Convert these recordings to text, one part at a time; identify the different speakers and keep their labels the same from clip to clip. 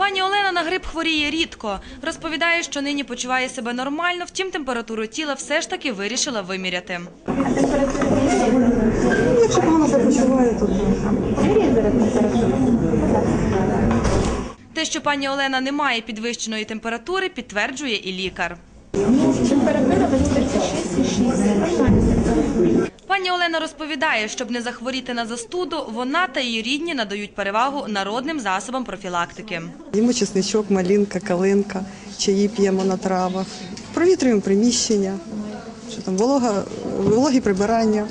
Speaker 1: Пані Олена на грип хворіє рідко. Розповідає, що нині почуває себе нормально, втім температуру тіла все ж таки вирішила виміряти.
Speaker 2: Якщо погано себе почуває, то
Speaker 1: Те, що пані Олена не має підвищеної температури, підтверджує і лікар.
Speaker 3: Температура 36,6.
Speaker 1: Пані Олена розповідає, щоб не захворіти на застуду, вона та її рідні надають перевагу народним засобам профілактики.
Speaker 2: їмо чесничок, малинка, калинка, чаї п'ємо на травах, провітрюємо приміщення, що там волога, вологі прибирання.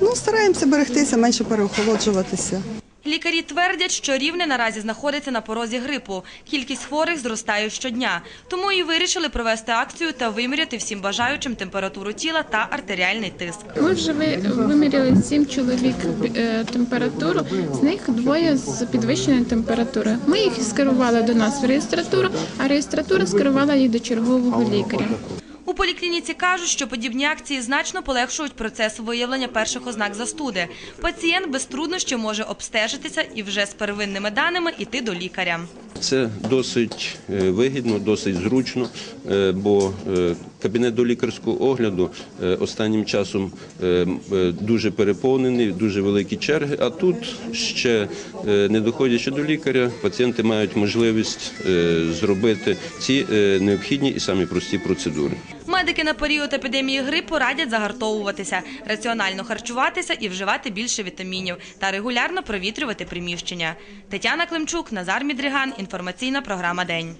Speaker 2: Ну, стараємося берегтися, менше переохолоджуватися.
Speaker 1: Лікарі твердять, що рівне наразі знаходиться на порозі грипу. Кількість хворих зростає щодня. Тому і вирішили провести акцію та виміряти всім бажаючим температуру тіла та артеріальний тиск.
Speaker 3: Ми вже виміряли 7 чоловік е, температуру, з них двоє з підвищеною температурою. Ми їх скерували до нас в реєстратуру, а реєстратура скерувала їх до чергового лікаря.
Speaker 1: Поліклініці кажуть, що подібні акції значно полегшують процес виявлення перших ознак застуди. Пацієнт без труднощів може обстежитися і вже з первинними даними йти до лікаря.
Speaker 4: Це досить е, вигідно, досить зручно, е, бо е, кабінет до лікарського огляду останнім часом дуже переповнений, дуже великі черги. А тут ще не доходячи до лікаря, пацієнти мають можливість зробити ці необхідні і самі прості процедури.
Speaker 1: Медики на період епідемії грипу радять загартовуватися, раціонально харчуватися і вживати більше вітамінів та регулярно провітрювати приміщення. Тетяна Климчук, Назар Мідріган. Інформаційна програма День.